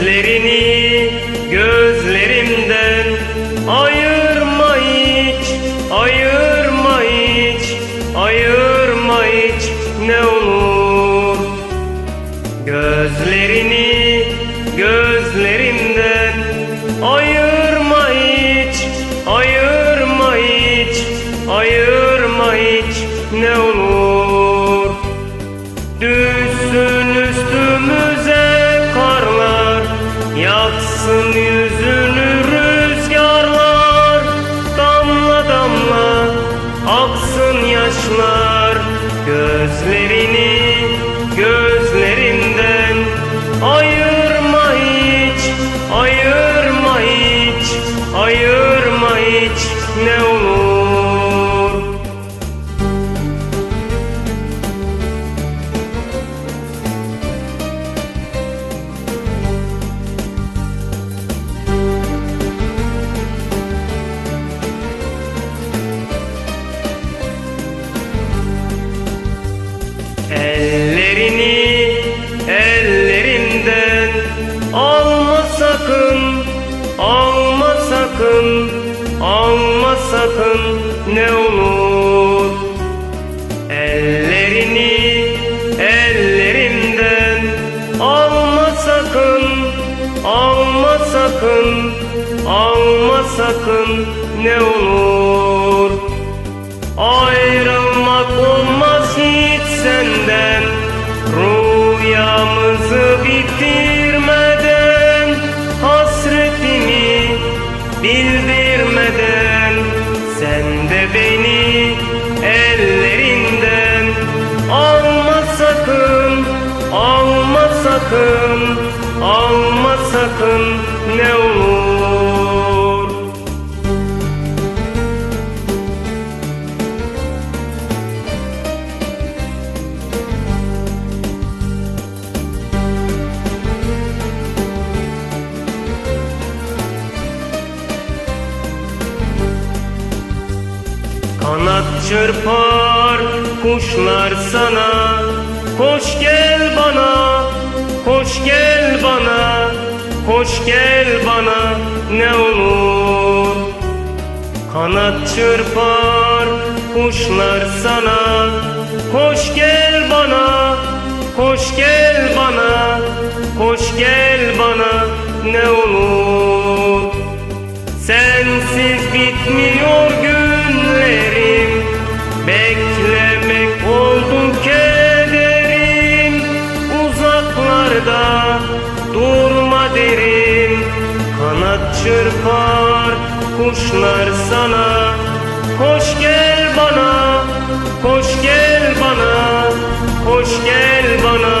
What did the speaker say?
Ellerini gözlerimden ayırma hiç, ayırma hiç, ayırma hiç ne olur. Gözlerini gözlerimden ayırma hiç, ayırma hiç, ayırma hiç ne olur. Yaksın yüzünü rüzgarlar Damla damla aksın yaşlar. Gözlerini gözlerimden Ayırma hiç, ayırma hiç, ayırma hiç ne olur sakın ne olur. Ellerini ellerimden alma sakın, alma sakın, alma sakın ne olur. Ayrılmak beni ellerinden. Alma sakın, alma sakın Kanat çırpar kuşlar sana. Koş gel bana, koş gel bana Koş gel bana ne olur. Kanat çırpar kuşlar sana. Koş gel bana, koş gel bana Koş gel bana ne olur. Sensiz bitmiyor çırpar kuşlar sana. Koş gel bana, koş gel bana Koş gel bana